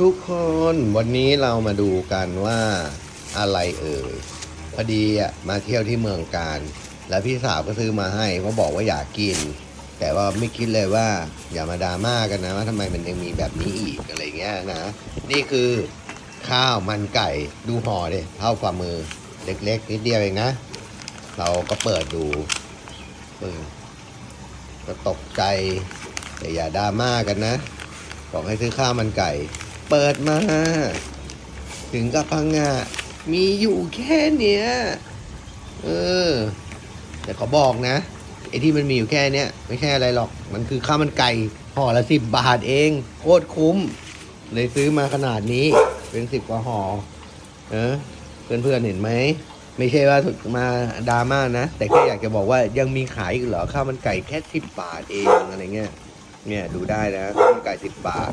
ทุกคนวันนี้เรามาดูกันว่าอะไรเอ่ยพอดีอะมาเที่ยวที่เมืองการ แล้วพี่สาวก็ซื้อมาให้เพราะบอกว่าอยากกิน แต่ว่าไม่คิดเลยว่าอย่ามาดราม่ากันนะว่าทำไมมันยังมีแบบนี้อีกอะไรเงี้ยนะ นี่คือข้าวมันไก่ดูห่อดิเท่าฝ่ามือเล็กๆนิดเดียวเองนะ เราก็เปิดดูเออก็ตกใจแต่อย่าดราม่ากันนะบอกให้ซื้อข้าวมันไก่ เปิดมา ถึงกับพังงะมีอยู่แค่เนี้ย เออ แต่เขาบอกนะไอ้ที่มันมีอยู่แค่เนี้ยไม่ใช่อะไรหรอก มันคือข้าวมันไก่ห่อละสิบบาทเอง โคตรคุ้ม เลยซื้อมาขนาดนี้ เป็นสิบกว่าห่อเออเพื่อนๆเห็นไหมไม่ใช่ว่ามาดราม่านะ แต่แค่อยากจะบอกว่ายังมีขายอีกเหรอข้าวมันไก่แค่สิบบาทเองอะไรเงี้ยเนี่ยดูได้นะข้าวมันไก่สิบบาท